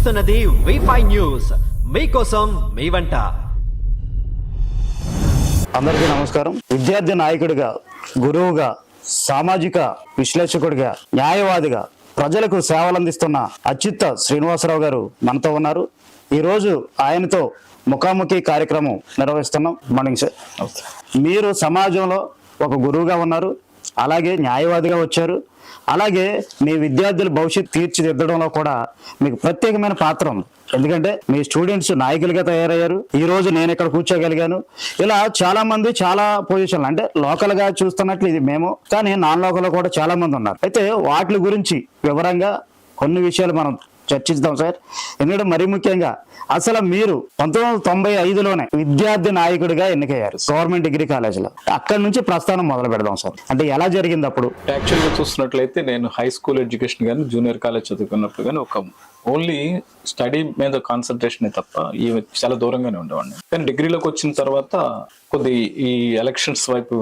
చూస్తున్నది wifi news మీకోసం మీ వంట. అందరికీ నమస్కారం. విద్యార్థి నాయకుడిగా గురువుగా సామాజిక విశ్లేషకుడిగా న్యాయవాదిగా ప్రజలకు సేవలు అందిస్తున్న అచ్యుత శ్రీనివాసరావు గారు మనతో ఉన్నారు. ఈరోజు ఆయనతో ముఖాముఖి కార్యక్రమం నిర్వహిస్తున్నాం. మార్నింగ్ సార్ మీరు సమాజంలో ఒక గురువుగా ఉన్నారు. అలాగే న్యాయవాదిగా వచ్చారు. అలాగే మీ విద్యార్థుల భవిష్యత్తు తీర్చిదిద్దడంలో కూడా మీకు ప్రత్యేకమైన పాత్ర ఉంది. ఎందుకంటే మీ స్టూడెంట్స్ నాయకులుగా తయారయ్యారు. ఈ రోజు నేను ఇక్కడ కూర్చోగలిగాను. ఇలా చాలా మంది చాలా పొజిషన్లు అంటే లోకల్గా చూస్తున్నట్లు ఇది మేము కానీ నాన్ లోకల్ కూడా చాలా మంది ఉన్నారు. అయితే వాటి గురించి వివరంగా కొన్ని విషయాలు మనం చర్చిద్దాం సార్. ఎందుకంటే మరీ ముఖ్యంగా అసలు మీరు పంతొమ్మిది వందల తొంభై ఐదులోనే విద్యార్థి నాయకుడిగా ఎన్నికయ్యారు గవర్నమెంట్ డిగ్రీ కాలేజీలో. అక్కడి నుంచి ప్రస్థానం మొదలు పెడదాం సార్. అంటే ఎలా జరిగింది అప్పుడు? యాక్చువల్గా చూస్తున్నట్లయితే నేను హై స్కూల్ ఎడ్యుకేషన్ కానీ జూనియర్ కాలేజ్ చదువుకున్నప్పుడు కానీ ఒక ఓన్లీ స్టడీ మీద కాన్సన్ట్రేషన్ తప్ప ఈ చాలా దూరంగానే ఉండేవాడిని. కానీ డిగ్రీలోకి వచ్చిన తర్వాత కొద్ది ఈ ఎలక్షన్స్ వైపు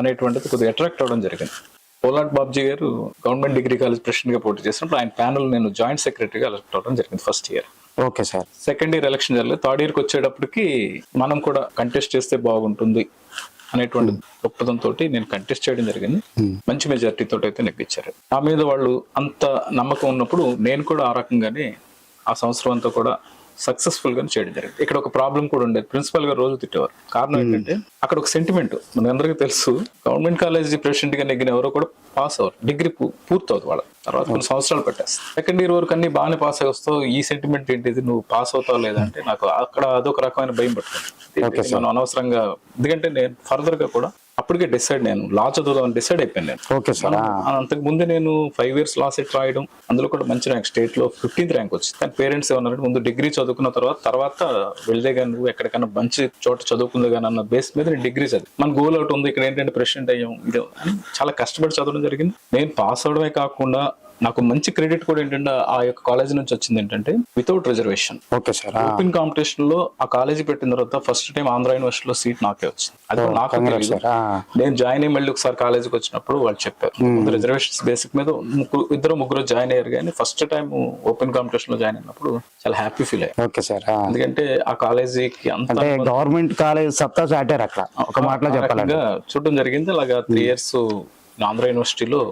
అనేటువంటిది కొద్దిగా అట్రాక్ట్ అవ్వడం జరిగింది. పోలాట్ బాబ్జీ గారు గవర్నమెంట్ డిగ్రీ కాలేజ్ ప్రెసిడెంట్గా పోటీ చేసినప్పుడు ఆయన ప్యానల్ నేను జాయింట్ సెక్రటరీగా ఎలక్ట్ అవ్వడం జరిగింది first year. Okay sir. Second year election జరగలేదు. థర్డ్ ఇయర్కి వచ్చేటప్పటికి మనం కూడా కంటెస్ట్ చేస్తే బాగుంటుంది అనేటువంటి దృక్పథంతో నేను కంటెస్ట్ చేయడం జరిగింది. మంచి మెజారిటీ తోటి అయితే నెగ్గించారు నా మీద వాళ్ళు అంత నమ్మకం ఉన్నప్పుడు నేను కూడా ఆ రకంగానే ఆ సంవత్సరం అంతా కూడా సక్సెస్ఫుల్గా చేయడం జరిగింది. ఇక్కడ ఒక ప్రాబ్లం కూడా ఉండేది. ప్రిన్సిపల్గా రోజు తిట్టేవారు. కారణం ఏంటంటే అక్కడ ఒక సెంటిమెంట్ మనందరికీ తెలుసు. గవర్నమెంట్ కాలేజీ ప్రెసిడెంట్గా నెగ్గిన ఎవరో కూడా పాస్ అవ్వరు. డిగ్రీ పూర్తవుతుంది వాళ్ళ తర్వాత కొన్ని సంవత్సరాలు పెట్టేస్తారు సెకండ్ ఇయర్ వరకు అన్ని బాగానే పాస్ అయ్యి వస్తావు. ఈ సెంటిమెంట్ ఏంటిది? నువ్వు పాస్ అవుతావు లేదంటే నాకు అక్కడ అదొక రకమైన భయం పట్టుకుంది. మనం అనవసరంగా ఎందుకంటే నేను ఫర్దర్గా కూడా అప్పటికే డిసైడ్ నేను లా చదువుదామని డిసైడ్ అయిపోయాను నేను. ఓకే సార్ అంతకు ముందు నేను ఫైవ్ ఇయర్స్ లా సెట్ రాయడం అందులో కూడా మంచి ర్యాంక్ స్టేట్లో ఫిఫ్టీన్త్ ర్యాంక్ వచ్చింది. కానీ పేరెంట్స్ ఏమన్నారంటే ముందు డిగ్రీ చదువుకున్న తర్వాత తర్వాత వెళ్తే కానీ నువ్వు ఎక్కడికైనా మంచి చోట చదువుకుంది కానీ అన్న బేస్ మీద నేను డిగ్రీ చదివి మన గోల్ అవుట్ ఉంది ఇక్కడ ఏంటంటే ప్రెసిడెంట్ అయ్యాం ఇది అని చాలా కష్టపడి చదవడం జరిగింది. నేను పాస్ అవడమే కాకుండా నాకు మంచి క్రెడిట్ కూడా ఏంటంటే ఆ యొక్క కాలేజ్ నుంచి వచ్చింది ఏంటంటే without reservation okay sir open కాంపిటీషన్లో ఆ కాలేజీ పెట్టిన తర్వాత ఫస్ట్ టైం ఆంధ్ర యూనివర్సిటీలో సీట్ నాకే వచ్చింది. అది నాకు నేను జాయిన్ అయ్యి మళ్ళీ ఒకసారి కాలేజీకి వచ్చినప్పుడు వాళ్ళు చెప్పారు. రిజర్వేషన్స్ బేసిక్ మీద ముగ్గురు ఇద్దరు ముగ్గురు జాయిన్ అయ్యారు కానీ ఫస్ట్ టైం ఓపెన్ కాంపిటీషన్లో జాయిన్ అయినప్పుడు చాలా హ్యాపీ ఫీల్ అయ్యాను. ఓకే సార్ ఎందుకంటే ఆ కాలేజీకి అంత గవర్నమెంట్ కాలేజ్ సత్తా చాటారు అక్కడ. ఒక మాటలో చెప్పాలంటే. రకంగా చూడడం జరిగింది. అలాగా త్రీ ఇయర్స్ ఆంధ్ర యూనివర్సిటీలో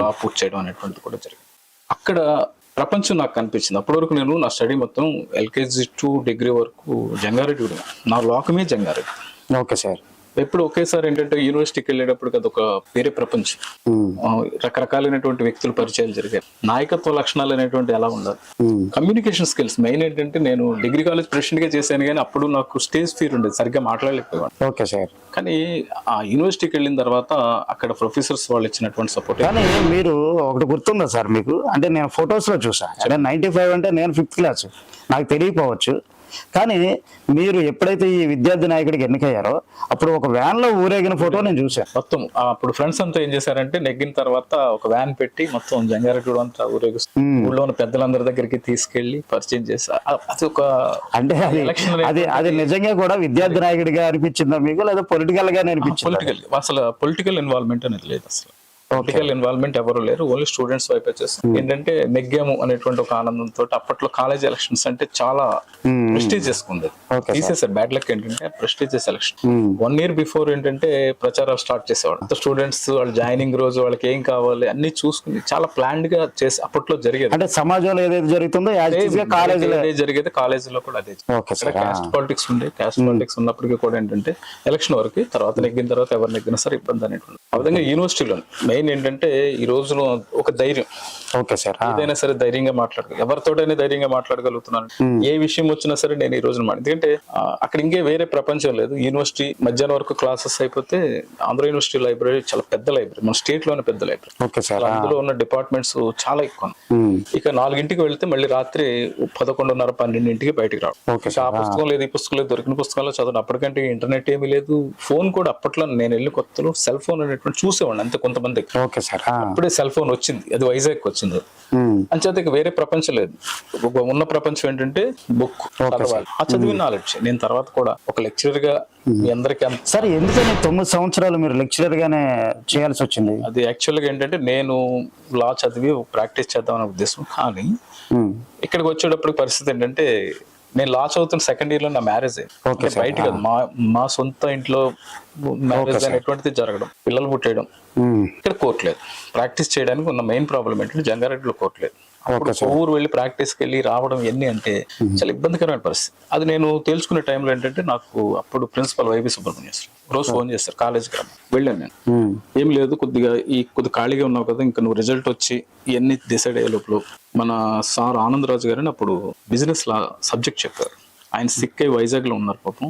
లా పూర్తి చేయడం అనేటువంటిది కూడా జరిగింది. అక్కడ ప్రపంచం నాకు కనిపించింది. అప్పటి వరకు నేను నా స్టడీ మొత్తం ఎల్కేజీ టు డిగ్రీ వరకు జంగారెడ్డి కూడా. నా లోకమే జంగారెడ్డి. Okay sir. ఎప్పుడు ఒకేసారి ఏంటంటే యూనివర్సిటీకి వెళ్ళేటప్పుడు అదొక వేరే ప్రపంచం. రకరకాలైనటువంటి వ్యక్తుల పరిచయాలు జరిగాయి. నాయకత్వ లక్షణాలు అనేటువంటి ఎలా ఉండాలి. కమ్యూనికేషన్ స్కిల్స్ మెయిన్ ఏంటంటే నేను డిగ్రీ కాలేజ్ ప్రెసిడెంట్గా చేశాను కానీ అప్పుడు నాకు స్టేజ్ ఫీర్ ఉండేది సరిగ్గా మాట్లాడలేకపోయాను ఓకే సార్. కానీ ఆ యూనివర్సిటీకి వెళ్ళిన తర్వాత అక్కడ ప్రొఫెసర్స్ వాళ్ళు ఇచ్చినటువంటి సపోర్ట్ కానీ మీరు ఒకటి గుర్తుందా సార్ మీకు? అంటే నేను ఫొటోస్లో చూసా. అంటే నైన్టీ ఫైవ్ అంటే నేను ఫిఫ్త్ క్లాస్ నాకు తెలియకపోవచ్చు. కానీ మీరు ఎప్పుడైతే ఈ విద్యార్థి నాయకుడికి ఎన్నికయ్యారో అప్పుడు ఒక వ్యాన్లో ఊరేగిన ఫోటో నేను చూశాను. మొత్తం అప్పుడు ఫ్రెండ్స్ అంతా ఏం చేశారంటే నెగ్గిన తర్వాత ఒక వ్యాన్ పెట్టి మొత్తం జంగారెడ్డి అంతా ఊరేగిస్తూ. ఊళ్ళో ఉన్న పెద్దలందరి దగ్గరికి తీసుకెళ్ళి పరిచయం ఆ- అది ఒక అంటే అది అది అది నిజంగా కూడా విద్యార్థి నాయకుడిగా అనిపించిందా మీకు? లేదా పొలిటికల్గా అనిపించింది? పొలిటికల్ అసలు పొలిటికల్ ఇన్వాల్వ్మెంట్ అనేది లేదు అసలు. పొలిటికల్ ఇన్వాల్వ్మెంట్ ఎవరు లేరు ఓన్లీ స్టూడెంట్స్ వైపు వచ్చేసి ఏంటంటే నెగ్గాము అనేటువంటి ఒక ఆనందంతో అప్పట్లో కాలేజ్ ఎలక్షన్స్ అంటే చాలా ప్రెస్టీజ్ చేసుకుంది. తీసేసారు బ్యాడ్ లక్ ఏంటంటే prestigious election Hmm. One year before ఏంటంటే ప్రచారం స్టార్ట్ చేసేవాడు స్టూడెంట్స్ వాళ్ళ జాయినింగ్ రోజు వాళ్ళకి ఏం కావాలి అన్ని చూసుకుని చాలా ప్లాన్డ్గా చేసి అప్పట్లో జరిగేది. అంటే సమాజంలో ఏదైతే జరుగుతుందో కాలేజీలో జరిగేది కాలేజీలో కూడా అదే. క్యాస్ట్ పాలిటిక్స్ ఉండే. క్యాస్ట్ పాలిటిక్స్ ఉన్నప్పటికీ కూడా ఏంటంటే ఎలక్షన్ వరకు తర్వాత నెగ్గిన తర్వాత ఎవరు నెగ్గినా సరే ఇబ్బంది అనేటువంటి ఆ విధంగా యూనివర్సిటీలో మెయిన్ ఏంటంటే ఈ రోజులో ఒక ధైర్యం. Okay sir. ఏదైనా సరే ధైర్యంగా మాట్లాడగల ఎవరితోటైనా ధైర్యంగా మాట్లాడగలుగుతున్నాను. ఏ విషయం వచ్చినా సరే నేను ఈ రోజున ఎందుకంటే అక్కడ ఇంకే వేరే ప్రపంచం లేదు. యూనివర్సిటీ మధ్యాహ్నం వరకు క్లాసెస్ అయిపోతే ఆంధ్ర యూనివర్సిటీ లైబ్రరీ చాలా పెద్ద లైబ్రరీ. మన స్టేట్లోనే పెద్ద లైబ్రరీ. ఓకే సార్ అందులో ఉన్న డిపార్ట్మెంట్స్ చాలా ఎక్కువ. ఇక నాలుగింటికి వెళ్తే మళ్ళీ రాత్రి పదకొండున్నర పన్నెండింటికి బయటికి రావడం. ఇక ఆ పుస్తకం లేదు ఈ పుస్తకం లేదు దొరికిన పుస్తకాల్లో చదవడం అప్పటికంటే ఇంటర్నెట్ ఏమీ లేదు. ఫోన్ కూడా అప్పట్లో నేను వెళ్ళి కొత్తలో సెల్ ఫోన్ అనేటువంటి చూసేవాడిని అంతే కొంతమంది ఓకే సార్ అప్పుడే సెల్ ఫోన్ వచ్చింది. అది వైజాగ్ వచ్చింది. వచ్చింది అంచేత ఇక వేరే ప్రపంచం లేదు. ఉన్న ప్రపంచం ఏంటంటే బుక్ చదవాలి ఆ చదివిన నాలెడ్జ్ నేను తర్వాత కూడా ఒక లెక్చరర్గా మీ అందరికీ సరే ఎందుకని తొమ్మిది సంవత్సరాలు మీరు లెక్చరర్ గానే చేయాల్సి వచ్చింది? అది యాక్చువల్గా ఏంటంటే నేను లా చదివి ప్రాక్టీస్ చేద్దాం అనే ఉద్దేశం. కానీ ఇక్కడికి వచ్చేటప్పుడు పరిస్థితి ఏంటంటే నేను లా చదువుతున్న సెకండ్ ఇయర్లో నా మ్యారేజ్. బయట కాదు మా మా సొంత ఇంట్లో మ్యారేజ్ అనేటువంటిది జరగడం పిల్లలు పుట్టేయడం. ఉమ్, ఇక్కడ కోర్టు లేదు. ప్రాక్టీస్ చేయడానికి ఉన్న మెయిన్ ప్రాబ్లం ఏంటంటే జంగారెడ్డిలో కోర్టు లేదు. ఊరు వెళ్ళి ప్రాక్టీస్కి వెళ్ళి రావడం ఎన్ని అంటే చాలా ఇబ్బందికరమైన పరిస్థితి. అది నేను తెలుసుకునే టైంలో ఏంటంటే నాకు అప్పుడు ప్రిన్సిపల్ వైవి సుబ్రహ్మణ్యేశ్వరం రోజు ఫోన్ చేస్తారు కాలేజ్కి రా వెళ్ళాను నేను. ఏం లేదు కొద్దిగా ఈ కొద్ది ఖాళీగా ఉన్నావు కదా ఇంకా నువ్వు రిజల్ట్ వచ్చి ఇవన్నీ డిసైడ్ అయ్యే లోపల మన సార్ ఆనందరాజు గారని అప్పుడు బిజినెస్ లా సబ్జెక్ట్ చెప్పారు. ఆయన సిక్ అయి వైజాగ్లో ఉన్నారు పాపం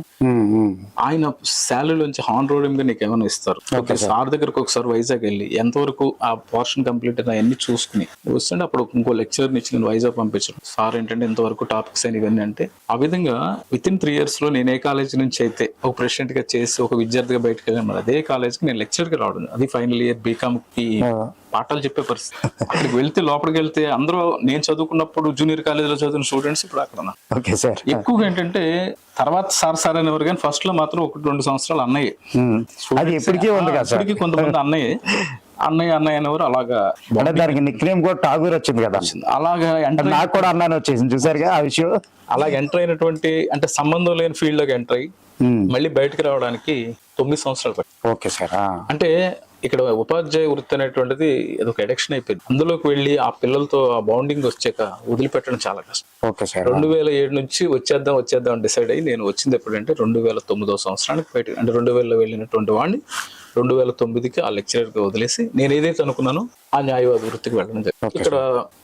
ఆయన శాలరీ నుంచి హాన్ రోడింగ్ నీకు ఏమైనా ఇస్తారు? Okay sir. దగ్గరకు ఒకసారి వైజాగ్ వెళ్ళి ఎంతవరకు ఆ పోర్షన్ కంప్లీట్ అయినా అన్ని చూసుకుని వస్తుంటే అప్పుడు ఇంకో లెక్చర్ ఇచ్చి నేను వైజాగ్ పంపించాను. సార్ ఏంటంటే ఇంతవరకు టాపిక్స్ అని ఇవన్నీ అంటే ఆ విధంగా విత్ ఇన్ త్రీ ఇయర్స్లో నేను ఏ కాలేజ్ నుంచి అయితే ఒక ప్రెసిడెంట్గా చేసి ఒక విద్యార్థిగా బయటకు వెళ్ళాను. అదే కాలేజ్కి నేను లెక్చర్గా రావడం. అది ఫైనల్ ఇయర్ బీకామ్కి పాఠాలు చెప్పే పరిస్థితి. అక్కడికి వెళ్తే లోపలికి వెళ్తే అందరూ నేను చదువుకున్నప్పుడు జూనియర్ కాలేజీలో చదువుతున్న స్టూడెంట్స్ ఇప్పుడు అక్కడ ఓకే సార్. ఎక్కువగా ఏంటంటే తర్వాత సార్ సార్ అనేవారు కానీ ఫస్ట్లో మాత్రం ఒకటి రెండు సంవత్సరాలు అన్నయ్య. అది ఉంది కదా ఇప్పటికీ కొంతమంది అన్నయ్య. అన్నయ్య అన్నయ్య అనేవారు అలాగా అంటే దానికి నిక్ నేమ్ కూడా టాగూర్ వచ్చింది కదా. అలాగా ఎంటర్ నాకు కూడా అన్నాను వచ్చేసింది చూసారుగా ఆ విషయం. అలా ఎంటర్ అయినటువంటి అంటే సంబంధం లేని ఫీల్డ్లోకి ఎంటర్ అయ్యి మళ్ళీ బయటకు రావడానికి తొమ్మిది సంవత్సరాలు ఓకే సార్ అంటే ఇక్కడ ఉపాధ్యాయ వృత్తి అనేటువంటిది అదొక ఎడక్షన్ అయిపోయింది. అందులోకి వెళ్ళి ఆ పిల్లలతో ఆ బౌండింగ్ వచ్చాక వదిలిపెట్టడం చాలా కష్టం. Okay sir. రెండు వేల ఏడు నుంచి వచ్చేద్దాం వచ్చేద్దాం డిసైడ్ అయ్యి నేను వచ్చింది ఎప్పుడంటే రెండు వేల తొమ్మిదో సంవత్సరానికి బయట అంటే రెండు వేలలో వెళ్ళినటువంటి వాడిని రెండు వేల తొమ్మిదికి ఆ లెక్చరర్గా వదిలేసి నేను ఏదైతే అనుకున్నానో ఆ న్యాయవాద వృత్తికి వెళ్ళడం జరిగింది. ఇక్కడ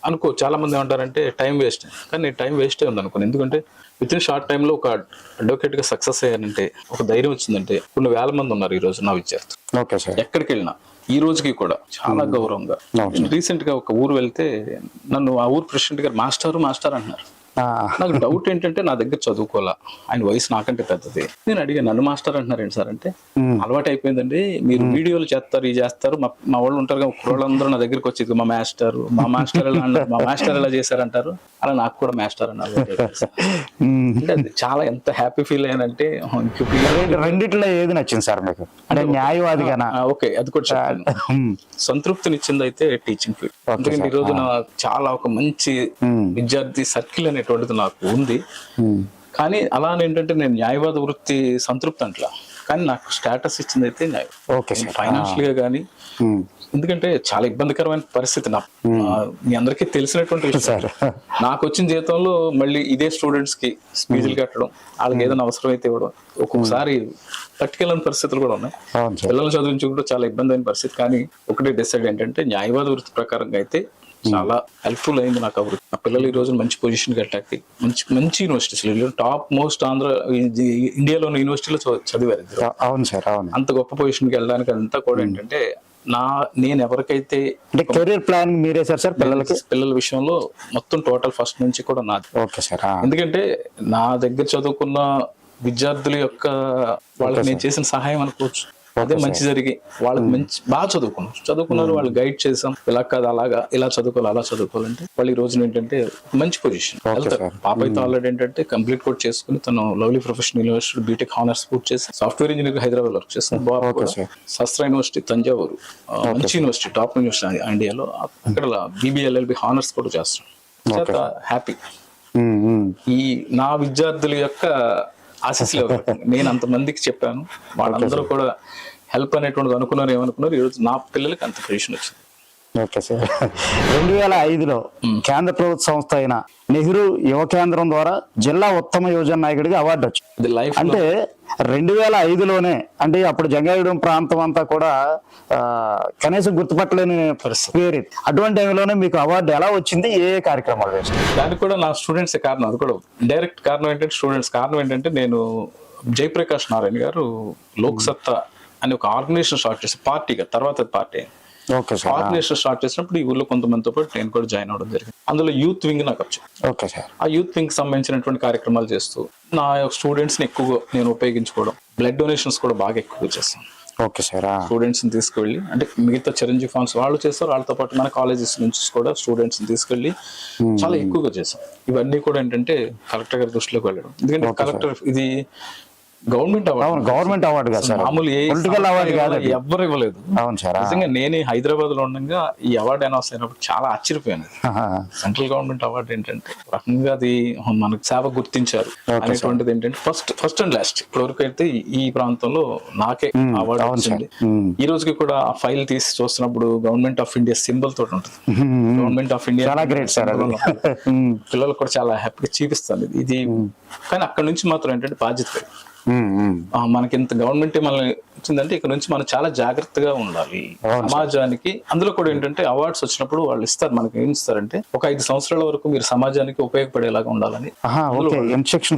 అనుకో చాలా మంది ఏమంటారంటే టైం వేస్ట్. కానీ నేను టైం వేస్టే ఉంది అనుకోను ఎందుకంటే విత్ ఇన్ షార్ట్ టైంలో ఒక అడ్వకేట్గా సక్సెస్ అయ్యానంటే ఒక ధైర్యం వచ్చిందంటే కొన్ని వేల మంది ఉన్నారు ఈ రోజు నా విద్యార్థులు. సార్. ఎక్కడికి వెళ్ళినా ఈ రోజుకి కూడా చాలా గౌరవంగా. రీసెంట్గా ఒక ఊరు వెళ్తే నన్ను ఆ ఊరు ప్రెసిడెంట్ గారు మాస్టర్ మాస్టర్ అంటున్నారు. నాకు డౌట్ ఏంటంటే నా దగ్గర చదువుకోవాలా? ఆయన వయసు నాకంటే పెద్దది. నేను అడిగా నన్ను మాస్టర్ అంటున్నారు ఏంటి సార్? అంటే. అలవాటు అయిపోయిందండి మీరు వీడియోలు చేస్తారు ఇది చేస్తారు. మా మా వాళ్ళు ఉంటారు కదా కుర్రోళ్ళందరూ నా దగ్గరికి వచ్చి "ఇదిగో మా మాస్టర్ మా మాస్టర్ ఎలా అన్నారు మా మాస్టర్ ఎలా చేశారంటారు? అలా నాకు కూడా మాస్టర్ అన్నారు అంటే అది చాలా ఎంత హ్యాపీ ఫీల్ అయ్యానంటే రెండిట్లో ఏది నచ్చింది సార్ మీకు? అంటే న్యాయవాదిగానా ఆ, ఓకే అది కూడా సంతృప్తినిచ్చింది అయితే టీచింగ్ ఫీల్డ్ ఈ రోజు నా చాలా ఒక మంచి విద్యార్థి సర్కిల్ అనేటువంటిది నాకు ఉంది. కానీ అలానే ఏంటంటే నేను న్యాయవాద వృత్తి సంతృప్తి అంట్లా. కానీ నాకు స్టేటస్ ఇచ్చింది అయితే న్యాయం. ఫైనాన్షియల్గా కానీ ఎందుకంటే చాలా ఇబ్బందికరమైన పరిస్థితి నా మీ అందరికీ తెలిసినటువంటి విషయం. సార్. నాకు వచ్చిన జీతంలో మళ్ళీ ఇదే స్టూడెంట్స్కి స్పీచ్లు కట్టడం వాళ్ళకి ఏదైనా అవసరం అయితే ఇవ్వడం ఒక్కొక్కసారి పట్టుకెళ్ళని పరిస్థితులు కూడా ఉన్నాయి. పిల్లలు చదివించుకుంటూ చాలా ఇబ్బంది అయిన పరిస్థితి. కానీ ఒకటి డిసైడ్ ఏంటంటే న్యాయవాద వృత్తి ప్రకారంగా అయితే చాలా హెల్ప్ఫుల్ అయింది నాకు వృత్తి నా పిల్లలు ఈ రోజు మంచి పొజిషన్ కట్టాకి మంచి మంచి యూనివర్సిటీస్ టాప్ మోస్ట్ ఆంధ్ర ఇండియాలోని యూనివర్సిటీలో చదివారు అవును సార్ అవును. అంత గొప్ప పొజిషన్కి వెళ్ళడానికి అంతా కూడా ఏంటంటే నా నేను ఎవరికైతే అంటే కెరీర్ ప్లాన్ మీరే సార్ సార్ పిల్లలకి? పిల్లల విషయంలో మొత్తం టోటల్ ఫస్ట్ నుంచి కూడా నాది. ఓకే సార్ ఎందుకంటే నా దగ్గర చదువుకున్న విద్యార్థుల యొక్క వాళ్ళకి నేను చేసిన సహాయం అనుకోవచ్చు. అదే మంచి జరిగి వాళ్ళకి మంచి బాగా చదువుకున్నారు చదువుకున్నారు వాళ్ళు గైడ్ చేసాం. ఇలా కాదు అలాగా ఇలా చదువుకోవాలి అలా చదువుకోవాలంటే వాళ్ళు ఈ రోజున ఏంటంటే మంచి పొజిషన్. పాప అయితే ఆల్రెడీ ఏంటంటే కంప్లీట్ కూడా చేసుకుని తను Lovely Professional University B Tech honours పూర్తి చేసి సాఫ్ట్వేర్ ఇంజనీర్ హైదరాబాద్ వర్క్ చేస్తాను బాబు. శస్త్ర యూనివర్సిటీ తంజావూరు మంచి యూనివర్సిటీ టాప్ యూనివర్సిటీ ఇండియాలో అక్కడ బీబీఎల్ఎల్బి హానర్స్ కూడా చేస్తాను హ్యాపీ ఈ నా విద్యార్థుల యొక్క ఆశీస్సులు ఎవరు? నేను అంతమందికి చెప్పాను. వాళ్ళందరూ కూడా హెల్ప్ అనేటువంటిది అనుకున్నారు ఏమనుకున్నారు ఈరోజు నా పిల్లలకి అంత పొజిషన్ వచ్చింది. Okay sir. రెండు వేల ఐదులో కేంద్ర ప్రభుత్వ సంస్థ అయిన నెహ్రూ యువ కేంద్రం ద్వారా జిల్లా ఉత్తమ యువజన నాయకుడిగా అవార్డు వచ్చింది అంటే రెండు వేల ఐదులోనే అంటే అప్పుడు జంగాయుడం ప్రాంతం అంతా కూడా కనీసం గుర్తుపట్టలేని పేరు ఇది. అటువంటి టైంలోనే మీకు అవార్డు ఎలా వచ్చింది? ఏ కార్యక్రమాలు దానికి కూడా నా స్టూడెంట్స్ కారణం. అది కూడా డైరెక్ట్ కారణం ఏంటంటే స్టూడెంట్స్ కారణం ఏంటంటే నేను జయప్రకాష్ నారాయణ గారు లోక్ సత్తా అని ఒక ఆర్గనైజేషన్ స్టార్ట్ చేసి పార్టీగా తర్వాత పార్టీ. ఆర్గనైజేషన్ స్టార్ట్ చేసినప్పుడు ఈ ఊర్లో కొంతమందితో పాటు నేను కూడా జాయిన్ అవ్వడం జరిగింది. అందులో యూత్ వింగ్ నాకు వచ్చింది ఓకే సార్. ఆ యూత్ వింగ్ సంబంధించినటువంటి కార్యక్రమాలు చేస్తూ నా స్టూడెంట్స్ని ఎక్కువగా నేను ఉపయోగించుకోవడం బ్లడ్ డొనేషన్స్ కూడా బాగా ఎక్కువగా చేస్తాను. Okay sir. స్టూడెంట్స్ని తీసుకెళ్ళి అంటే మిగతా చిరంజీవి ఫాన్స్ వాళ్ళు చేస్తారు వాళ్ళతో పాటు మన కాలేజెస్ నుంచి కూడా స్టూడెంట్స్ని తీసుకెళ్ళి చాలా ఎక్కువగా చేసాం ఇవన్నీ కూడా ఏంటంటే కలెక్టర్ గారి దృష్టిలోకి వెళ్ళడం. ఎందుకంటే కలెక్టర్ ఇది గవర్నమెంట్ అవార్డు గవర్నమెంట్ అవార్డు కదా సార్. మామూలు పొలిటికల్ అవార్డు కాదు. ఎవ్వరు ఇవ్వలేదు. అవును సార్. నిజంగా నేనే హైదరాబాద్లో ఉండగా ఈ అవార్డు అనౌన్స్ అయినప్పుడు చాలా ఆశ్చర్యపోయాను. సెంట్రల్ గవర్నమెంట్ అవార్డు ఏంటంటే రకంగా అది మనకు సేవ గుర్తించారు అనేటువంటిది ఏంటంటే ఫస్ట్ ఫస్ట్ అండ్ లాస్ట్ ఇప్పటి వరకు అయితే ఈ- ప్రాంతంలో నాకే అవార్డు వచ్చింది. ఈ రోజుకి కూడా ఆ ఫైల్ తీసి చూస్తున్నప్పుడు గవర్నమెంట్ ఆఫ్ ఇండియా సింబల్ తోటి ఉంటుంది. గవర్నమెంట్ ఆఫ్ ఇండియా చాలా గ్రేట్ సార్ పిల్లలు కూడా చాలా హ్యాపీగా చూపిస్తాను. ఇది కానీ అక్కడ నుంచి మాత్రం ఏంటంటే బాధ్యత. మనకి ఇంత గవర్నమెంట్ మనల్ని ఇచ్చిందంటే ఇక్కడ నుంచి మనం చాలా జాగ్రత్తగా ఉండాలి. సమాజానికి అందులో కూడా ఏంటంటే అవార్డ్స్ వచ్చినప్పుడు వాళ్ళు ఇస్తారు మనకి ఏం ఇస్తారంటే ఒక ఐదు సంవత్సరాల వరకు మీరు సమాజానికి ఉపయోగపడేలాగా ఉండాలని.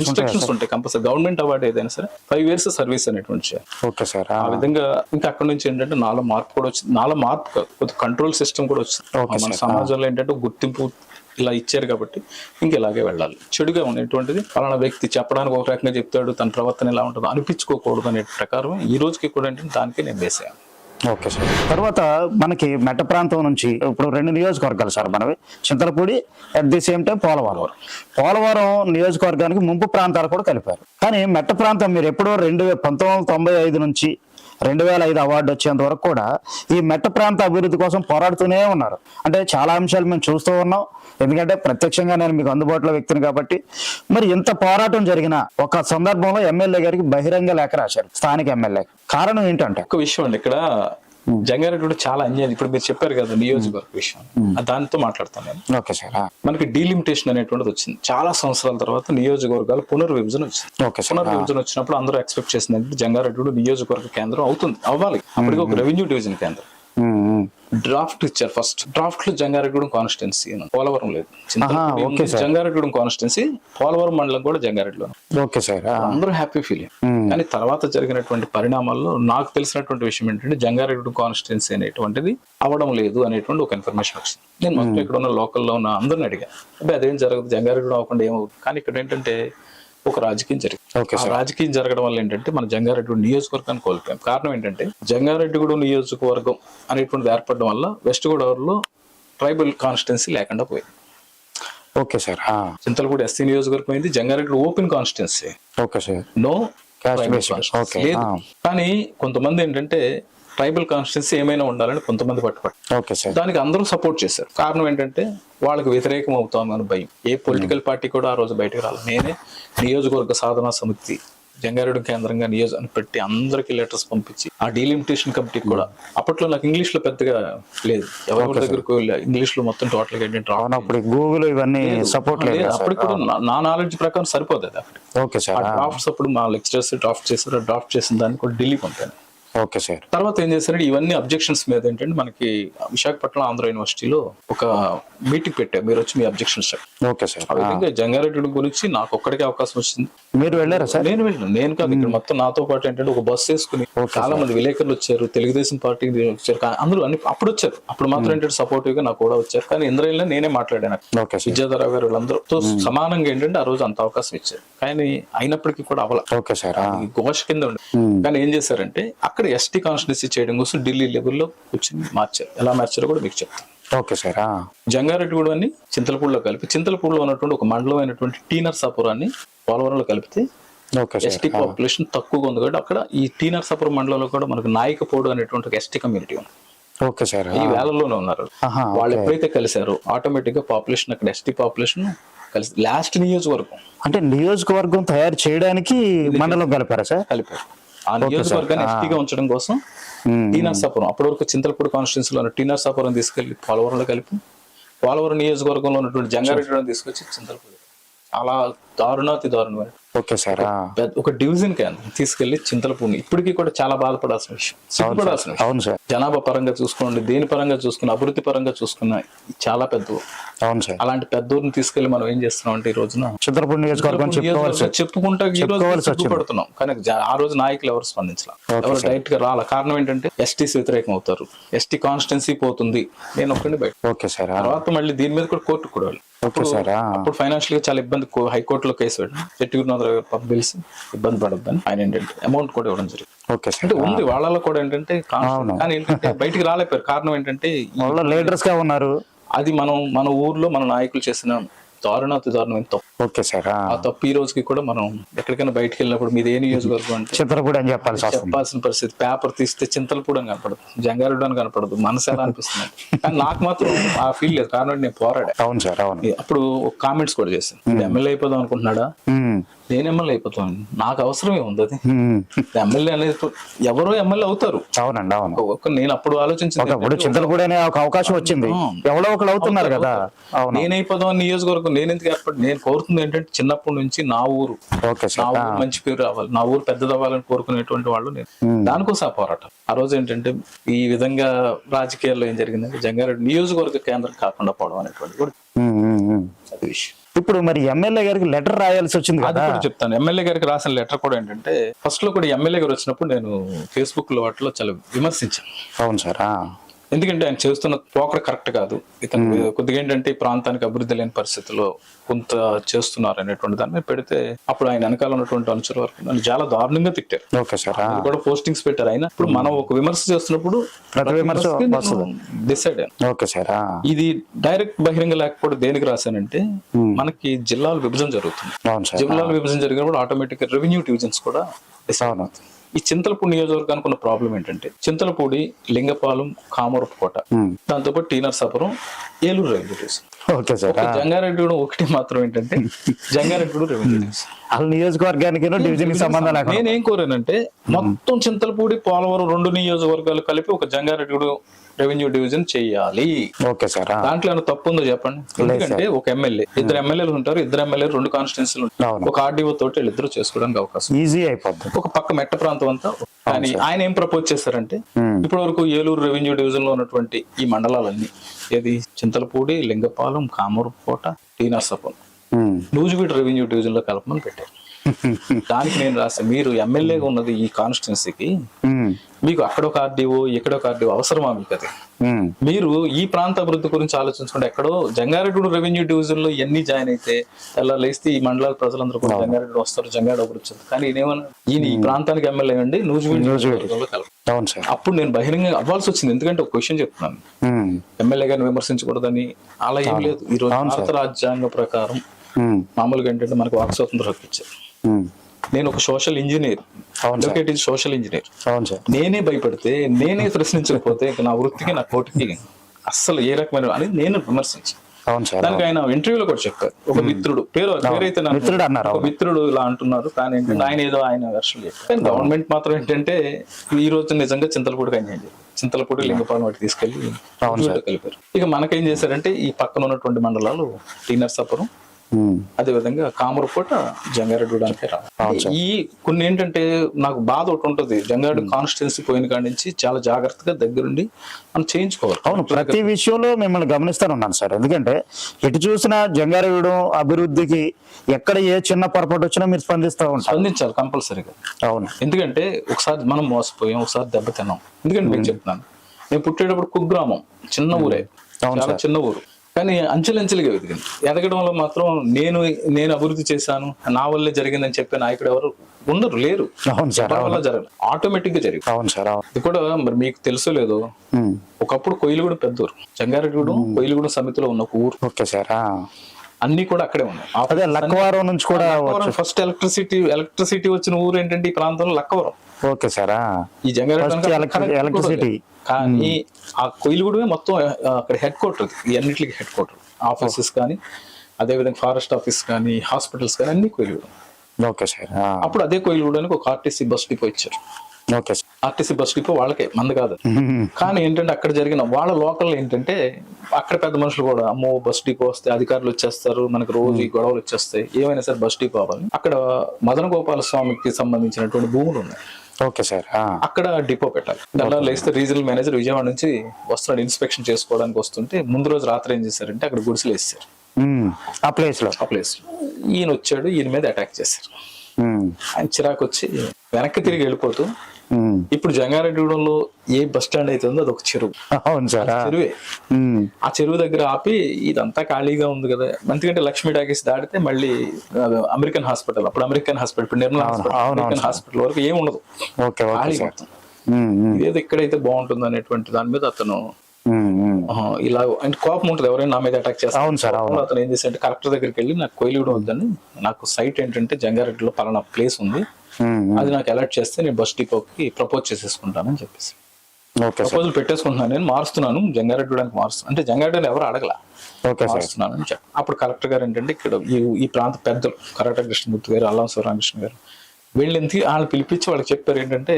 ఇన్స్ట్రక్షన్స్ ఉంటాయి కంపల్సరీ. గవర్నమెంట్ అవార్డు ఏదైనా సరే ఫైవ్ ఇయర్స్ సర్వీస్ అనేటువంటి. Okay sir. ఆ. విధంగా ఇంకా అక్కడ నుంచి ఏంటంటే నాలో మార్పు కూడా వచ్చింది. నాలో మార్పు కంట్రోల్ సిస్టమ్ కూడా వచ్చింది. మన. సమాజంలో ఏంటంటే గుర్తింపు ఇలా ఇచ్చారు కాబట్టి ఇంక ఇలాగే వెళ్ళాలి. చెడుగా ఉండేటువంటిది ఫలానా వ్యక్తి చెప్పడానికి ఒక రకంగా చెప్తాడు తన ప్రవర్తన ఎలా ఉంటుందో అనిపించుకోకూడదు అనే ప్రకారం ఈ రోజుకి కూడా ఏంటంటే దానికే నేను వేసాను ఓకే సార్. తర్వాత మనకి మెట్ట ప్రాంతం నుంచి ఇప్పుడు రెండు నియోజకవర్గాలు సార్ మనవి. Chintalapudi at the same time Polavaram. Polavaram నియోజకవర్గానికి ముంపు ప్రాంతాలు కూడా కలిపారు. కానీ మెట్ట ప్రాంతం మీరు ఎప్పుడో రెండు వేల పంతొమ్మిది తొంభై ఐదు నుంచి రెండు వేల ఐదు అవార్డు వచ్చేంత వరకు కూడా ఈ మెట్ట ప్రాంత అభివృద్ధి కోసం పోరాడుతూనే ఉన్నారు. అంటే చాలా అంశాలు మేము చూస్తూ ఉన్నాం. ఎందుకంటే ప్రత్యక్షంగా నేను మీకు అందుబాటులో వ్యక్తిని కాబట్టి. మరి ఇంత పోరాటం జరిగిన ఒక సందర్భంలో ఎమ్మెల్యే గారికి బహిరంగ లేఖ రాశారు స్థానిక ఎమ్మెల్యే. కారణం ఏంటంటే? ఒక విషయం అండి. ఇక్కడ జంగారెడ్డి కూడా చాలా అన్యాయం. ఇప్పుడు మీరు చెప్పారు కదా నియోజకవర్గ విషయం. ఆ దానితో మాట్లాడతాను నేను. Okay sir. మనకి డీలిమిటేషన్ అనేటువంటిది వచ్చింది. చాలా సంవత్సరాల తర్వాత నియోజకవర్గాలు పునర్విభజన వచ్చింది. ఓకే పునర్విభజన వచ్చినప్పుడు అందరూ ఎక్స్పెక్ట్ చేసిందంటే జంగారెడ్డి నియోజకవర్గ కేంద్రం అవుతుంది అవ్వాలి. అప్పటికి ఒక రెవెన్యూ డివిజన్ కేంద్రం. డ్రాఫ్ట్ ఇచ్చారు ఫస్ట్ డ్రాఫ్ట్లో జంగారెడ్డిగూడెం కాన్స్టిట్యున్సీ పోలవరం లేదు. జంగారెడ్డిగూడెం కాన్స్టిట్యున్సీ పోలవరం మండలం కూడా జంగారెడ్డిలో ఓకే సార్ ఆ. అందరూ హ్యాపీ ఫీల్ కానీ తర్వాత జరిగినటువంటి పరిణామాల్లో నాకు తెలిసినటువంటి విషయం ఏంటంటే జంగారెడ్డి కాన్స్టిట్యున్సీ అనేటువంటిది అవడం లేదు అనేటువంటి ఒక ఇన్ఫర్మేషన్ వచ్చింది. నేను మొత్తం ఇక్కడ ఉన్న లోకల్లో ఉన్న అందరిని అడిగాను అబ్బాయి అదేం జరగదు జంగారెడ్డి అవ్వకుండా ఏమవుతుంది? కానీ ఇక్కడ ఏంటంటే ఒక రాజకీయం జరిగింది. రాజకీయం జరగడం వల్ల ఏంటంటే మన జంగారెడ్డి నియోజకవర్గాన్ని కోల్పోయాం. కారణం ఏంటంటే జంగారెడ్డిగూడెం నియోజకవర్గం అనేటువంటిది ఏర్పడడం వల్ల వెస్ట్ గోదావరిలో ట్రైబల్ కాన్స్టిట్యున్సీ లేకుండా పోయింది. Okay sir. చింతలపూడి ఎస్సీ నియోజకవర్గం అయింది. Jangareddy open constituency. Okay sir. No. లేదు. కానీ కొంతమంది ఏంటంటే ట్రైబల్ కాన్స్టిట్యున్సీ ఏమైనా ఉండాలని కొంతమంది పట్టుబడి ఓకే సార్. దానికి అందరూ సపోర్ట్ చేశారు. కారణం ఏంటంటే వాళ్ళకి వ్యతిరేకం అవుతామని భయం. ఏ పొలిటికల్ పార్టీ కూడా ఆ రోజు బయటకు రాలేదు. నేనే నియోజకవర్గ సాధనా సమితి జంగారెడ్డి కేంద్రంగా నియోజకం పెట్టి అందరికి లెటర్స్ పంపించి ఆ డీలిమిటేషన్ కమిటీకి కూడా అప్పట్లో నాకు ఇంగ్లీష్లో పెద్దగా లేదు. ఎవరి దగ్గరకు ఇంగ్లీష్లో మొత్తం టోటల్గా ఏంటంటే గూగుల్ ఇవన్నీ సపోర్ట్ లేదు. అప్పటికి కూడా నా- నాలెడ్జ్ ప్రకారం సరిపోతుంది అక్కడ ఓకే సార్. ఆ డ్రాఫ్ట్స్ అప్పుడు మా లెక్చరర్స్ డ్రాఫ్ట్ చేశారు. డ్రాఫ్ట్ చేసిన దాన్ని కూడా ఢిల్లీ పంపాను. Okay sir. తర్వాత ఏం చేశారంటే ఇవన్నీ అబ్జెక్షన్స్ మీద ఏంటంటే మనకి విశాఖపట్నం ఆంధ్ర యూనివర్సిటీలో ఒక మీటింగ్ పెట్టారు. మీరు వచ్చి మీ అబ్జెక్షన్స్ ఓకే సార్. జంగారెడ్డి గురించి నాకు ఒక్కడికే అవకాశం వచ్చింది. మీరు వెళ్ళారా సార్? నేను వెళ్ళాను. నేను కాదు ఇక్కడ మొత్తం నాతో పాటు ఏంటంటే ఒక బస్సు వేసుకుని చాలా మంది విలేకరులు వచ్చారు. తెలుగుదేశం పార్టీ వచ్చారు. అందరూ అన్ని అప్పుడు వచ్చారు. అప్పుడు మాత్రం ఏంటంటే సపోర్టివ్గా నాకు కూడా వచ్చారు. కానీ ఇంద్రయ్యలో నేనే మాట్లాడాను. విద్యాధర గారు వీళ్ళందరూ. సమానంగా ఏంటంటే ఆ రోజు అంత అవకాశం ఇచ్చారు. కానీ అయినప్పటికీ కూడా అవల. Okay sir. ఘోష కింద ఉండే. కానీ ఏం చేశారంటే అక్కడ ఎస్టీ కాన్స్టిట్యూన్సీ చేయడం కోసం ఢిల్లీ లెవెల్లో కూర్చొని మార్చారు ఎలా మార్చారో కూడా మీకు చెప్తాను. Okay sir. జంగారెడ్డిగూడెం అని చింతలపూడిలో కలిపి చింతలపూడిలో ఉన్నటువంటి ఒక మండలం అయినటువంటి టీ నర్సాపురాన్ని పోలవరంలో కలిపితే ఎస్టీ పాపులేషన్ తక్కువగా ఉంది కాబట్టి అక్కడ ఈ టీ నర్సాపురం మండలంలో కూడా మనకు నాయకపోడు అనేటువంటి ఒక ఎస్టీ కమ్యూనిటీ ఉంది. ఓకే సార్ ఈ వేలల్లోనే ఉన్నారు. వాళ్ళు ఎప్పుడైతే కలిశారో ఆటోమేటిక్గా పాపులేషన్ అక్కడ ఎస్టీ పాపులేషన్ కలిసి లాస్ట్ నియోజకవర్గం. అంటే నియోజకవర్గం తయారు చేయడానికి మండలం కలిపారా సార్? కలిపారు. ఆ నియోజకవర్గాన్ని ఎస్టీగా ఉంచడం కోసం. టీ నర్సాపురం అప్పటి వరకు చింతలపూడి కాన్స్టిట్యున్సీలో ఉన్న టీ నర్సాపురం తీసుకెళ్ళి పోలవరంలో కలిపి పోలవరం నియోజకవర్గంలో ఉన్నటువంటి జంగారెడ్డిని తీసుకొచ్చి చింతలపూడి. చాలా దారుణాతి దారుణమైన ఓకే సార్. ఒక డివిజన్ కేంద్రం తీసుకెళ్ళి చింతలపూడి ఇప్పటికీ కూడా చాలా బాధపడాల్సిన విషయం. సిగ్గుపడాల్సిన అవును సార్. జనాభా పరంగా చూసుకోండి దేని పరంగా చూసుకున్న అభివృద్ధి పరంగా చూసుకున్న చాలా పెద్ద. అవును సార్. అలాంటి పెద్ద ఊరిని తీసుకెళ్ళి మనం ఏం చేస్తున్నాం అంటే ఈ రోజున? చిత్రపూడి నియోజకవర్గం చెప్పుకుంటా ఈ రోజు కానీ ఆ రోజు నాయకులు ఎవరు స్పందించాల? ఎవరు డైరెక్ట్గా రాల? కారణం ఏంటంటే ఎస్టీస్ వ్యతిరేకం అవుతారు. ఎస్టీ కాన్స్టిట్యున్సీ పోతుంది. నేను ఒక్కడిని బయట ఓకే సార్. తర్వాత మళ్ళీ దీని మీద కూడా కోర్టు కూడా ఆ. అప్పుడు ఫైనాన్షియల్గా చాలా ఇబ్బంది హైకోర్టులో కేసు పెట్టాను చెట్టు గురునాథరావు గారు పంప పిలిచి ఇబ్బంది పడద్దని ఆయన ఏంటంటే అమౌంట్ కూడా ఇవ్వడం జరిగింది. ఓకే అంటే ఉంది వాళ్ళలో కూడా ఏంటంటే. కానీ ఏంటంటే బయటికి రాలేపారు కారణం ఏంటంటే లీడర్స్గా ఉన్నారు. అది మనం మన ఊర్లో మన నాయకులు చేసిన దారుణాతి దారుణమైన తప్పు. ఓకే సార్ ఆ. తప్పు ఈ రోజుకి కూడా మనం ఎక్కడికైనా బయటికి వెళ్ళినప్పుడు మీది ఏ నియోజకవర్గం అంటే చిత్రపూడి అని వస్తుంది చెప్పాల్సిన పరిస్థితి. పేపర్ తీస్తే చింతలపూడి అని కనపడదు. జంగారెడ్డి అని కనపడదు. మనసు ఎలా అనిపిస్తుంది? కానీ నాకు మాత్రం ఆ ఫీల్ లేదు. కారణం నేను పోరాడా? అవును సార్ అవును. అప్పుడు ఒక కామెంట్స్ కూడా చేశాను. ఎమ్మెల్యే అయిపోదాం అనుకుంటున్నాడా? నేను ఎమ్మెల్యే అయిపోతాను నాకు అవసరమే ఉంది అది. ఎమ్మెల్యే అనేది ఎవరో ఎమ్మెల్యే అవుతారు. అవునండి అవును. నేను అప్పుడు ఆలోచించింది చింతలపూడి అనే ఒక అవకాశం వచ్చింది. ఎవరో ఒకరు అవుతున్నారు కదా. అవును. నేనైపోదాం నియోజకవర్గం నేను ఎందుకు ఏర్పడి నేను కోరుతుంది ఏంటంటే చిన్నప్పటి నుంచి నా ఊరు నా. ఊరు మంచి పేరు రావాలి. నా ఊరు పెద్దదవ్వాలని కోరుకునేటువంటి వాళ్ళు నేను. దానికోసం ఆ పోరాటం. ఆ రోజు ఏంటంటే ఈ విధంగా రాజకీయాల్లో ఏం జరిగిందంటే జంగారెడ్డి నియోజకవర్గ కేంద్రం కాకుండా పోవడం అనేటువంటి కూడా ఇప్పుడు మరి ఎమ్మెల్యే గారికి లెటర్ రాయాల్సి వచ్చింది అది కదా. కూడా చెప్తాను. ఎమ్మెల్యే గారికి రాసిన లెటర్ కూడా ఏంటంటే ఫస్ట్లో కూడా ఎమ్మెల్యే గారు వచ్చినప్పుడు నేను ఫేస్బుక్లో వాటిలో చాలా విమర్శించాను. అవును సార్. ఎందుకంటే ఆయన చేస్తున్న పోకడ కరెక్ట్ కాదు. ఇతను కొద్దిగా ఏంటంటే ఈ ప్రాంతానికి అభివృద్ధి లేని పరిస్థితుల్లో కొంత చేస్తున్నారు అనేటువంటి దాన్ని పెడితే అప్పుడు ఆయన వెనకాల ఉన్నటువంటి అనుచరుల వరకు నన్ను చాలా దారుణంగా తిట్టారు. Okay sir. కూడా పోస్టింగ్స్ పెట్టారు. ఆయన ఇప్పుడు మనం ఒక విమర్శ చేస్తున్నప్పుడు. Decide okay sir. ఇది డైరెక్ట్ బహిరంగ లేకపోతే దేనికి రాశానంటే మనకి జిల్లాల విభజన జరుగుతుంది. జిల్లాల విభజన జరిగినప్పుడు ఆటోమేటిక్ రెవెన్యూ డివిజన్స్ కూడా decide అవును. ఈ చింతలపూడి నియోజకవర్గానికి ఉన్న ప్రాబ్లం ఏంటంటే చింతలపూడి లింగపాలెం కామరపుకోట. దాంతోపాటు T Narasapuram Eluru revenue division okay sir. Jangareddy ఒకటి మాత్రం ఏంటంటే జంగారెడ్డి రెవెన్యూ వాళ్ళ నియోజకవర్గానికి డివిజన్ సంబంధం నేనేం కోరానంటే మొత్తం చింతలపూడి పోలవరం రెండు నియోజకవర్గాలు కలిపి ఒక జంగారెడ్డి రెవెన్యూ డివిజన్ చేయాలి. Okay sir. దాంట్లో ఏమైనా తప్పు ఉందో చెప్పండి. ఎందుకంటే ఒక ఎమ్మెల్యే ఇద్దరు ఎమ్మెల్యేలు ఉంటారు ఇద్దరు ఎమ్మెల్యేలు రెండు కాన్స్టిట్యున్సీలు. ఒక ఆర్డీఓ తోటి వీళ్ళిద్దరు చేసుకోవడానికి అవకాశం ఈజీ అయిపోద్ది. ఒక పక్క మెట్ట ప్రాంతం అంతా. కానీ ఆయన ఏం ప్రపోజ్ చేశారంటే Hmm. ఇప్పటి వరకు ఏలూరు రెవెన్యూ డివిజన్లో ఉన్నటువంటి ఈ మండలాలన్నీ ఏది Chintalapudi Lingapalem Kamarakota T Narsapuram um. Nuziveedu revenue డివిజన్లో కలపమని పెట్టారు దానికి నేను రాశాను మీరు ఎమ్మెల్యేగా ఉన్నది ఈ కాన్స్టిట్యున్సీకి. మీకు అక్కడ ఒక ఆర్డీఓ ఇక్కడ ఒక ఆర్డీఓ అవసరమా మీకు అది. మీరు ఈ ప్రాంత అభివృద్ధి గురించి ఆలోచించుకుంటే ఎక్కడో జంగారెడ్డి రెవెన్యూ డివిజన్లో ఎన్ని జాయిన్ అయితే అలా లేస్తే ఈ మండలాల ప్రజలందరూ కూడా జంగారెడ్డి వస్తారు జంగారెడ్డి అభివృద్ధి. కానీ ఈయనేమన్నా ఈయన ఈ ప్రాంతానికి ఎమ్మెల్యే అండి నూజివీడు అప్పుడు నేను బహిరంగ అవ్వాల్సి వచ్చింది. ఎందుకంటే ఒక క్వశ్చన్ చెప్తున్నాను. ఎమ్మెల్యే గారిని విమర్శించకూడదని అలా ఏం లేదు. ఈ రోజు భారత రాజ్యాంగ ప్రకారం. మామూలుగా ఏంటంటే మనకు వాక్ స్వాతంత్రం హక్కు ఇచ్చారు. నేను ఒక social engineer. Is social engineer అవును సార్. నేనే భయపడితే నేనే ప్రశ్నించకపోతే నా వృత్తికి నా కోటికి అస్సలు ఏ రకమైన అని నేను విమర్శించాను. అవును సార్ దానికి ఆయన ఇంటర్వ్యూలో కూడా చెప్పారు. ఒక మిత్రుడు. పేరు పేరైతే మిత్రుడు అన్నారు, ఒక మిత్రుడు ఇలా అంటున్నారు. కానీ ఏంటంటే ఆయన ఏదో ఆయన వెర్షన్ చెప్పారు. కానీ గవర్నమెంట్ మాత్రం ఏంటంటే ఈ రోజు నిజంగా చింతలపూడికి అన్యాయం చేయాలి చింతలపూడి లింగపాలెం వాటి తీసుకెళ్ళి కలిపారు. ఇక మనకేం చేశారంటే ఈ పక్కన ఉన్నటువంటి మండలాలు టీ నర్సాపురం అదే విధంగా కామరకోట జంగారెడ్డి అంటే ఈ కొన్ని ఏంటంటే నాకు బాధ ఒకటి ఉంటుంది. జంగారెడ్డి కాన్స్టిట్యున్సీ పోయిన కాడి నుంచి చాలా జాగ్రత్తగా దగ్గరుండి మనం చేయించుకోవాలి. అవును ప్రతి విషయంలో మిమ్మల్ని గమనిస్తాను ఉన్నాను సార్. ఎందుకంటే ఎటు చూసినా జంగారెడ్డి అభివృద్ధికి ఎక్కడ ఏ చిన్న పొరపాటు వచ్చినా మీరు స్పందిస్తూ ఉంటారు. స్పందించాలి కంపల్సరీగా. అవును. ఎందుకంటే ఒకసారి మనం మోసపోయాం ఒకసారి దెబ్బతిన్నాం ఎందుకంటే మీకు చెప్తున్నాను నేను పుట్టేటప్పుడు కుగ్రామం చిన్న ఊరే. చాలా చిన్న ఊరు. కానీ అంచెలంచెలుగా ఎదిగింది ఎదగడంలో మాత్రం నేను నేను అభివృద్ధి చేశాను నా వల్లే జరిగిందని చెప్పే నాయకుడు ఎవరు ఉండరు లేరు. అవును సార్ ఎవరి వల్ల జరగదు. ఆటోమేటిక్గా జరిగింది. అవును సార్ ఇది కూడా మరి మీకు తెలుసో లేదో. ఒకప్పుడు కొయిలుగూడెం పెద్ద ఊరు జంగారెడ్డిగూడెం కొయిలుగూడెం సమితిలో ఉన్న ఒక ఊరు. Okay sir. అన్ని కూడా అక్కడే ఉన్నాయి. ఆ అదే లక్కవారం నుంచి కూడా ఫస్ట్ ఎలక్ట్రిసిటీ ఎలక్ట్రిసిటీ వచ్చిన ఊరు ఏంటంటే ఈ ప్రాంతంలో లక్కవరం. Okay sir. ఈ జంగారెడ్డి కూడా. లేదు. కానీ ఆ కొయిలుగూడెమే మొత్తం అక్కడ హెడ్ క్వార్టర్ ఈ అన్నిటికి హెడ్ క్వార్టర్ ఆఫీసెస్ కానీ అదే విధంగా ఫారెస్ట్ ఆఫీస్ కానీ హాస్పిటల్స్ కానీ అన్ని కొయిలుగూడెం ఓకే సార్. అప్పుడు అదే కొయిలుగూడెనికి ఒక ఆర్టీసీ బస్ డిపో ఇచ్చారు. Okay sir. RTC bus depot వాళ్ళకే మంది కాదు. ఉమ్. కానీ ఏంటంటే అక్కడ జరిగిన వాళ్ళ లోకల్ ఏంటంటే అక్కడ పెద్ద మనుషులు కూడా అమ్మో బస్ డిపో వస్తే అధికారులు వచ్చేస్తారు. మనకు రోజు ఈ గొడవలు వచ్చేస్తాయి. ఏమైనా సరే బస్ డిపో అవ్వాలి. అక్కడ మదన గోపాల స్వామికి సంబంధించినటువంటి భూములు ఉన్నాయి. Okay sir. అక్కడ డిపో పెట్టాలి అలా లేస్తే రీజనల్ మేనేజర్ విజయవాడ నుంచి వస్తున్నాడు ఇన్స్పెక్షన్ చేసుకోవడానికి వస్తుంటే ముందు రోజు రాత్రి ఏం చేశారంటే అక్కడ గుడిసెలు వేసారు. ఆ ప్లేస్లో ఆ ప్లేస్ ఈయన వచ్చాడు ఈయన మీద అటాక్ చేశారు. ఆయన చిరాకు వచ్చి వెనక్కి తిరిగి వెళ్ళిపోతూ. ఇప్పుడు జంగారెడ్డిగూడెంలో ఏ బస్ స్టాండ్ అయితే ఉందో అది ఒక చెరువు. అవును సార్. చెరువే. ఆ చెరువు దగ్గర ఆపి ఇదంతా ఖాళీగా ఉంది కదా. ఎందుకంటే లక్ష్మీ టాకీస్ దాటితే మళ్ళీ అమెరికన్ హాస్పిటల్. అప్పుడు అమెరికన్ హాస్పిటల్ ఇప్పుడు నిర్మలా అమెరికన్ హాస్పిటల్ వరకు ఏమి ఉండదు. ఖాళీ మొత్తం. ఇదేదో ఇక్కడైతే బాగుంటుంది అనేటువంటి దాని మీద అతను ఇలా అంటే కోపం ఉంటుంది. ఎవరైనా నా మీద అటాక్ చేస్తారు. అవును సార్, అవును. అతను ఏం చేశాడంటే కలెక్టర్ దగ్గరికి వెళ్ళి నాకు కోయిలగూడ వద్దని నాకు సైట్ ఏంటంటే జంగారెడ్డిలో పలానా ప్లేస్ ఉంది. అది నాకు అలర్ట్ చేస్తే నేను బస్ డిపోకి ప్రపోజ్ చేసేసుకుంటానని చెప్పేసి. Okay sir. ప్రపోజల్ పెట్టేసుకుంటున్నాను. నేను మారుస్తున్నాను. జంగారెడ్డిడానికి మారుస్తున్నాను అంటే జంగారెడ్డి ఎవరు అడగల. మారుస్తున్నాను అని చెప్పి. అప్పుడు కలెక్టర్ గారు ఏంటంటే ఇక్కడ ఈ ప్రాంత పెద్దలు కరాట కృష్ణమూర్తి గారు అల్లం శివరామకృష్ణ గారు వీళ్ళని వాళ్ళు పిలిపించి వాళ్ళకి చెప్పారు ఏంటంటే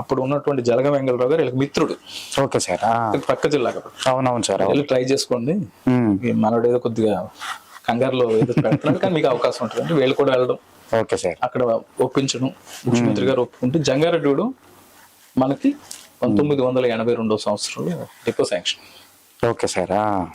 అప్పుడు ఉన్నటువంటి జలగ వెంగళరావు గారు వీళ్ళకి మిత్రుడు. Okay sir. పక్క జిల్లా అవునవును సార్ వెళ్ళి ట్రై చేసుకోండి. మనోడు ఏదో కొద్దిగా కంగారులో ఏదో పెడుతున్నాడు కానీ మీకు అవకాశం ఉంటుంది. అంటే వీళ్ళు కూడా వెళ్ళడం. Okay sir. అక్కడ ఒప్పించడం ముఖ్యమంత్రి గారు ఒప్పుకుంటే జంగారెడ్డి మనకి పంతొమ్మిది వందల ఎనభై రెండో సంవత్సరంలో డిపో శాంక్షన్. Okay sir.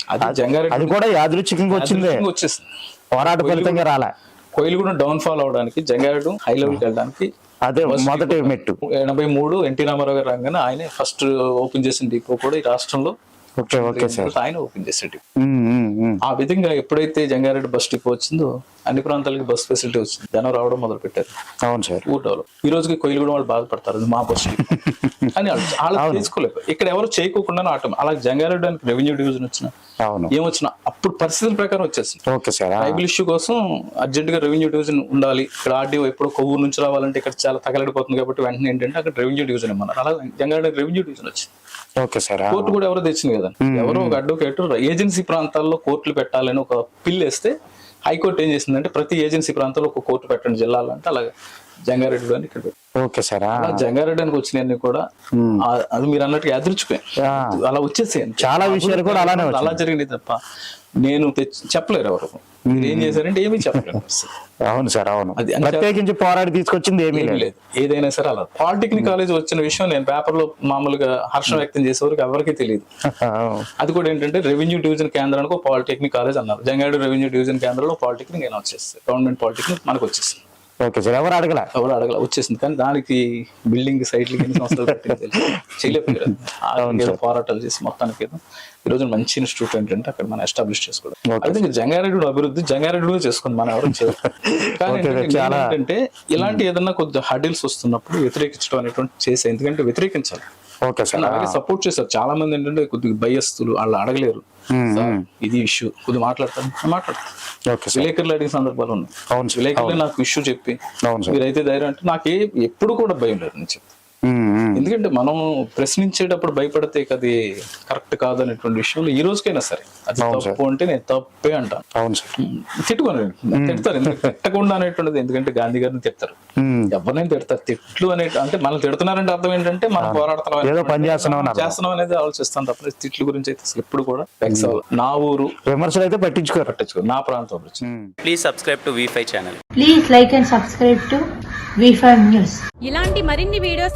అది జంగారెడ్డి అది కూడా యాదృచ్ఛికంగా వచ్చిందే. వచ్చేసింది. పోరాట ఫలితంగా రాలే. కోయిలు కూడా డౌన్ ఫాల్ అవడానికి జంగారెడ్డి హై లెవెల్కి వెళ్ళడానికి అదే మొదటి మెట్టు. ఎనభై మూడు ఎన్టీ రామారావు గారు రాగానే ఆయన ఫస్ట్ ఓపెన్ చేసిన డిపో కూడా ఈ రాష్ట్రంలో. Okay okay sir. ఆయన ఓపెన్ చేసే డిపో. Um, um, um. ఆ విధంగా ఎప్పుడైతే జంగారెడ్డి బస్ డిపో వచ్చిందో అన్ని ప్రాంతాలకి బస్ ఫెసిలిటీ వచ్చింది. జనం రావడం మొదలు పెట్టారు అవును సార్. ఊరు డెవలప్. ఈ రోజుకి కోయిలు కూడా వాళ్ళు బాధపడతారు. మా బస్ అని వాళ్ళు చేసుకోలేదు ఇక్కడ ఎవరు చేయకోకుండా ఆటం. అలా జంగారెడ్డి అని రెవెన్యూ డివిజన్ వచ్చిన. అవును. ఏమొచ్చినా అప్పుడు పరిస్థితుల ప్రకారం వచ్చేసింది. Okay sir. ఇష్యూ కోసం అర్జెంట్గా రెవెన్యూ డివిజన్ ఉండాలి. ఇక్కడ ఆర్డీఓ ఎప్పుడో కొవ్వూరు నుంచి రావాలంటే ఇక్కడ చాలా తగలడిపోతుంది కాబట్టి వెంటనే ఏంటంటే అక్కడ రెవెన్యూ డివిజన్ ఇమ్మన్నారు. అలా జంగారెడ్డి రెవెన్యూ డివిజన్ వచ్చింది. Okay sir. కోర్టు కూడా ఎవరో తెచ్చింది కదా ఎవరో ఒక అడ్వకేట్ ఏజెన్సీ ప్రాంతాల్లో కోర్టులు పెట్టాలని ఒక పిల్ వేస్తే హైకోర్టు ఏం చేసిందంటే ప్రతి ఏజెన్సీ ప్రాంతంలో ఒక కోర్టు పెట్టండి జిల్లాలో అంటే అలాగే జంగారెడ్డి అని ఇక్కడ. ఓకే సార్ ఆ. అలా జంగారెడ్డి వచ్చినవన్నీ కూడా అది మీరు అన్నట్టుగా ఎదుర్చుకోయి ఆ. అలా వచ్చేసాయి చాలా విషయాలు కూడా అలానే అలా జరిగింది తప్ప నేను చెప్పలేరు ఎవరు మీరు ఏం చేశారంటే ఏమీ చెప్పలేరు అవును సార్ అవును. అది ప్రత్యేకించి పోరాడి తీసుకొచ్చింది ఏమీ లేదు. ఏదైనా సరే అలా. పాలిటెక్నిక్ కాలేజ్ వచ్చిన విషయం నేను పేపర్లో మామూలుగా హర్షం వ్యక్తం చేసేవరకు ఎవరికీ తెలియదు. అది కూడా ఏంటంటే రెవెన్యూ డివిజన్ కేంద్రానికి ఒక పాలిటెక్నిక్ కాలేజ్ అన్నారు. జంగారెడ్డి రెవెన్యూ డివిజన్ కేంద్రంలో పాలిటెక్నిక్ అయినా వచ్చేస్తుంది గవర్నమెంట్ పాలిటెక్నిక్ మనకు వచ్చేసింది ఓకే సార్ ఎవరు అడగల? ఎవరు అడగల వచ్చేసింది. కానీ దానికి బిల్డింగ్ సైట్లు ఎన్ని సంవత్సరాలు చేయలేకపోయారు పోరాటాలు చేసి మొత్తానికి ఈ రోజు మంచి ఇన్స్టిట్యూట్ ఏంటంటే అక్కడ మనం ఎస్టాబ్లిష్ చేసుకోవడం. అయితే జంగారెడ్డి అభివృద్ధి జంగారెడ్డి చేసుకుంది మనం ఎవరు ఏంటంటే ఇలాంటి ఏదన్నా కొద్ది హడిల్స్ వస్తున్నప్పుడు వ్యతిరేకించడం అనేటువంటి చేసే ఎందుకంటే వ్యతిరేకించాలి. Okay sir. అలాగే సపోర్ట్ చేశారు. చాలా మంది ఏంటంటే కొద్దిగా భయస్తులు వాళ్ళు అడగలేరు. సార్, ఇది ఇష్యూ కొద్దిగా మాట్లాడతాను. మాట్లాడతాను. విలేకరులు అడిగిన సందర్భాలు ఉన్నాయి. విలేకరులే నాకు ఇష్యూ చెప్పి మీరైతే ధైర్యం అంటే నాకు ఎప్పుడు కూడా భయం లేదు నేను చెప్తాను. ఎందుకంటే మనం ప్రశ్నించేటప్పుడు భయపడితే అది కరెక్ట్ కాదు అనేటువంటి విషయంలో ఈ రోజుకైనా సరే అది తప్పు అంటే నేను తప్పే అంటాను. అవును సార్. తిట్టుకోను తిడతారు ఎందుకంటే తిట్టకుండా అనేటువంటిది ఎందుకంటే గాంధీ గారిని తిడతారు. ఎవరినైనా తిడతారు? తిట్లు అనే అంటే మనం తిడుతున్నారంటే అర్థం ఏంటంటే మనం పోరాడుతున్నాం ఏదో పని చేస్తున్నాం అనేది ఆలోచిస్తాం తప్ప తిట్లు గురించి అయితే అసలు ఎప్పుడు కూడా. నా ఊరు విమర్శలు అయితే పట్టించుకోరు. పట్టించుకో నా ప్రాంతం. Please subscribe to V5 channel. Please like and subscribe to V5 News. ఇలాంటి మరిన్ని వీడియోస్